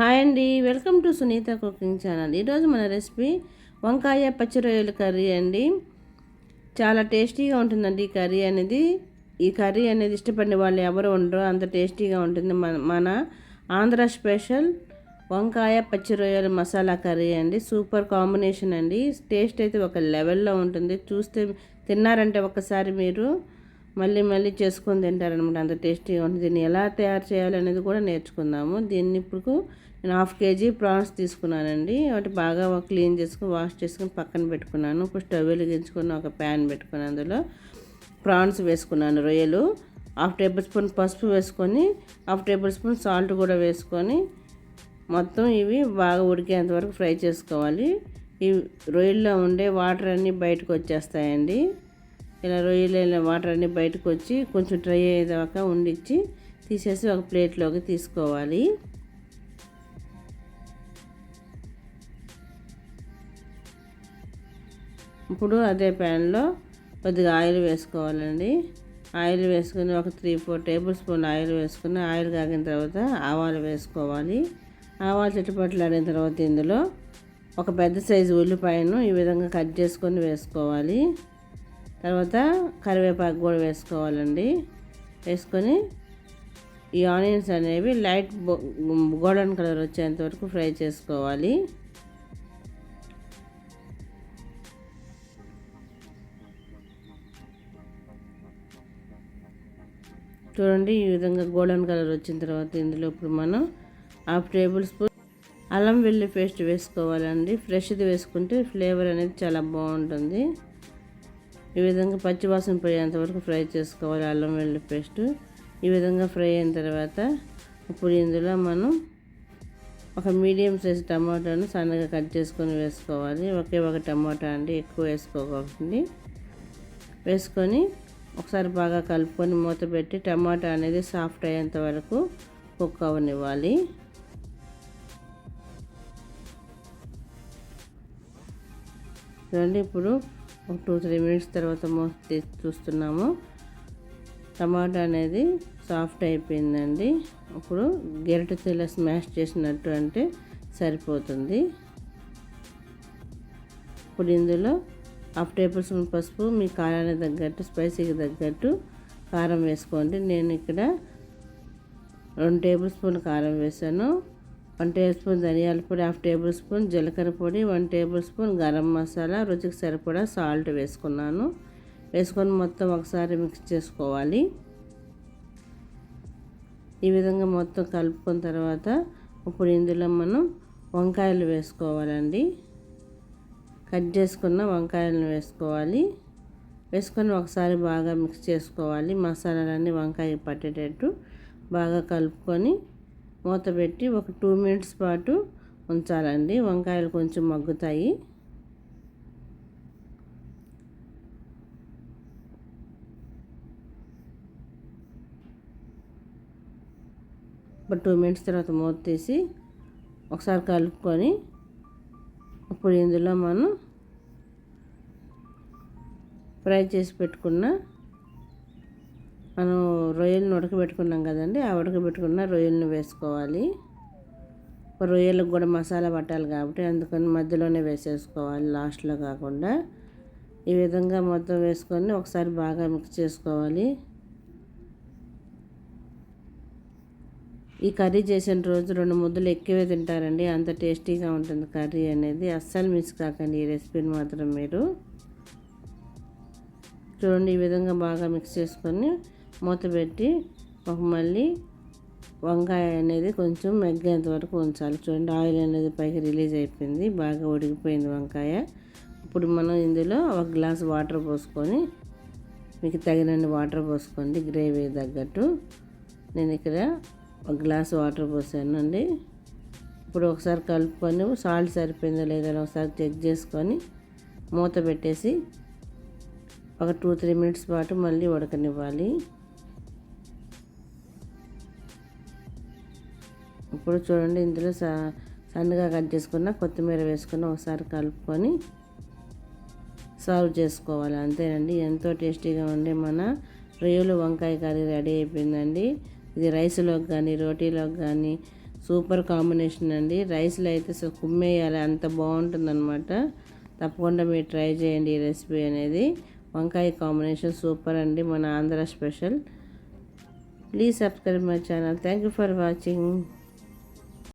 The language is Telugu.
హాయ్ అండి. Welcome to Sunitha cooking channel. ఈరోజు మన రెసిపీ వంకాయ పచ్చిరొయ్యల కర్రీ అండి. చాలా టేస్టీగా ఉంటుందండి ఈ కర్రీ అనేది. ఈ కర్రీ అనేది ఇష్టపడిన వాళ్ళు ఎవరు ఉండరు. అంత టేస్టీగా ఉంటుంది మన మన ఆంధ్ర స్పెషల్ వంకాయ పచ్చిరొయ్యల మసాలా కర్రీ అండి. సూపర్ కాంబినేషన్ అండి. టేస్ట్ అయితే ఒక లెవెల్లో ఉంటుంది. చూస్తే తిన్నారంటే ఒకసారి మీరు మళ్ళీ మళ్ళీ చేసుకొని తింటారనమాట. అంత టేస్టీగా ఉంటుంది. దీన్ని ఎలా తయారు చేయాలి అనేది కూడా నేర్చుకుందాము. దీన్ని ఇప్పుడు నేను హాఫ్ కేజీ ప్రాన్స్ తీసుకున్నానండి. వాటి బాగా క్లీన్ చేసుకుని వాష్ చేసుకుని పక్కన పెట్టుకున్నాను. ఇప్పుడు స్టవ్ వెలిగించుకుని ఒక ప్యాన్ పెట్టుకుని అందులో ప్రాన్స్ వేసుకున్నాను. రొయ్యలు హాఫ్ టేబుల్ స్పూన్ పసుపు వేసుకొని హాఫ్ టేబుల్ స్పూన్ సాల్ట్ కూడా వేసుకొని మొత్తం ఇవి బాగా ఉడికేంత వరకు ఫ్రై చేసుకోవాలి. ఈ రొయ్యల్లో ఉండే వాటర్ అన్నీ బయటకు వచ్చేస్తాయండి. ఇలా రొయ్యల వాటర్ అన్నీ బయటకు వచ్చి కొంచెం డ్రై అయ్యేదాకా ఉండిచ్చి తీసేసి ఒక ప్లేట్లోకి తీసుకోవాలి. ఇప్పుడు అదే ప్యాన్లో కొద్దిగా ఆయిల్ వేసుకోవాలండి. ఆయిల్ వేసుకుని ఒక three four tablespoon oil వేసుకుని ఆయిల్ కాగిన తర్వాత ఆవాలు వేసుకోవాలి. ఆవాలు చుట్టుపట్లు ఆడిన తర్వాత ఇందులో ఒక పెద్ద సైజు ఉల్లిపాయను ఈ విధంగా కట్ చేసుకొని వేసుకోవాలి. తర్వాత కరివేపాకు కూడా వేసుకోవాలండి. వేసుకొని ఈ ఆనియన్స్ అనేవి లైట్ గోల్డెన్ కలర్ వచ్చేంత వరకు ఫ్రై చేసుకోవాలి. చూడండి ఈ విధంగా గోల్డెన్ కలర్ వచ్చిన తర్వాత ఇందులో ఇప్పుడు మనం హాఫ్ టేబుల్ స్పూన్ అల్లం వెల్లి పేస్ట్ వేసుకోవాలండి. ఫ్రెష్ది వేసుకుంటే ఫ్లేవర్ అనేది చాలా బాగుంటుంది. ఈ విధంగా పచ్చివాసన పోయేంత వరకు ఫ్రై చేసుకోవాలి. అల్లం వెల్లుల్లి పేస్ట్ ఈ విధంగా ఫ్రై అయిన తర్వాత ఇప్పుడు ఇందులో మనం ఒక మీడియం సైజ్ టమాటాను సన్నగా కట్ చేసుకొని వేసుకోవాలి. ఒకే ఒక టమాటా అండి ఎక్కువ వేసుకోకండి వేసుకొని ఒకసారి బాగా కలుపుకొని మూత పెట్టి టమాటా అనేది సాఫ్ట్ అయ్యేంత వరకు కుక్ అవనివ్వాలి. చూడండి ఇప్పుడు ఒక టూ త్రీ మినిట్స్ తర్వాత మూత తీసి చూస్తున్నాము. టమాటా అనేది సాఫ్ట్ అయిపోయిందండి. ఇప్పుడు గెరటి తెల్ల స్మాష్ చేసినట్టు అంటే సరిపోతుంది. ఇప్పుడు ఇందులో హాఫ్ టేబుల్ స్పూన్ పసుపు మీ కారానికి తగ్గట్టు స్పైసీకి తగ్గట్టు కారం వేసుకోండి. నేను ఇక్కడ రెండు టేబుల్ స్పూన్ కారం వేసాను వన్ టేబుల్ స్పూన్ ధనియాల పొడి హాఫ్ టేబుల్ స్పూన్ జీలకర్ర పొడి one tablespoon garam masala రుచికి సరిపడా సాల్ట్ వేసుకున్నాను. వేసుకొని మొత్తం ఒకసారి మిక్స్ చేసుకోవాలి. ఈ విధంగా మొత్తం కలుపుకున్న తర్వాత ఇప్పుడు ఇందులో మనం వంకాయలు వేసుకోవాలండి. కట్ చేసుకున్న వంకాయలను వేసుకోవాలి. వేసుకొని ఒకసారి బాగా మిక్స్ చేసుకోవాలి. మసాలాలన్నీ వంకాయ పట్టేటట్టు బాగా కలుపుకొని మూత పెట్టి ఒక టూ మినిట్స్ పాటు ఉంచాలండి. వంకాయలు కొంచెం మగ్గుతాయి. ఒక టూ మినిట్స్ తర్వాత మూత తీసి ఒకసారి కలుపుకొని ఇప్పుడు ఇందులో మనం ఫ్రై చేసి పెట్టుకున్న మనం రొయ్యలను ఉడకబెట్టుకున్నాం కదండి ఆ ఉడకబెట్టుకున్న రొయ్యలను వేసుకోవాలి. రొయ్యలకు కూడా మసాలా పట్టాలి కాబట్టి అందుకని మధ్యలోనే వేసేసుకోవాలి లాస్ట్లో కాకుండా. ఈ విధంగా మొత్తం వేసుకొని ఒకసారి బాగా మిక్స్ చేసుకోవాలి. ఈ కర్రీ చేసిన రోజు రెండు ముద్దలు ఎక్కువే తింటారండి అంత టేస్టీగా ఉంటుంది కర్రీ అనేది. అస్సలు మిస్ కాకండి ఈ రెసిపీని మాత్రం మీరు. చూడండి ఈ విధంగా బాగా మిక్స్ చేసుకొని మూత పెట్టి ఒక మళ్ళీ వంకాయ అనేది కొంచెం మెగ్గేంత వరకు ఉంచాలి. చూడండి ఆయిల్ అనేది పైకి రిలీజ్ అయిపోయింది బాగా ఉడికిపోయింది వంకాయ. ఇప్పుడు మనం ఇందులో ఒక గ్లాస్ వాటర్ పోసుకొని మీకు తగినన్ని వాటర్ పోసుకోండి గ్రేవీ తగ్గట్టు. నేను ఇక్కడ ఒక గ్లాస్ వాటర్ పోసానండి. ఇప్పుడు ఒకసారి కలుపుకొని సాల్ట్ సరిపోయిందో లేదో ఒకసారి చెక్ చేసుకొని మూత పెట్టేసి ఒక టూ త్రీ మినిట్స్ పాటు మళ్ళీ ఉడకనివ్వాలి. ఇప్పుడు చూడండి ఇందులో సన్నగా కట్ చేసుకున్న కొత్తిమీర వేసుకుని ఒకసారి కలుపుకొని సర్వ్ చేసుకోవాలి. అంతేనండి. ఎంతో టేస్టీగా ఉండే మన రొయ్యలు వంకాయ కర్రీ రెడీ అయిపోయిందండి. ఇది రైస్లోకి కానీ రోటీలోకి కానీ సూపర్ కాంబినేషన్ అండి. రైస్లో అయితే అసలు కుమ్మేయాలి. అంత బాగుంటుందన్నమాట. తప్పకుండా మీరు ట్రై చేయండి ఈ రెసిపీ అనేది. వంకాయ కాంబినేషన్ సూపర్ అండి. మన Andhra special. Please subscribe my channel. Thank you for watching.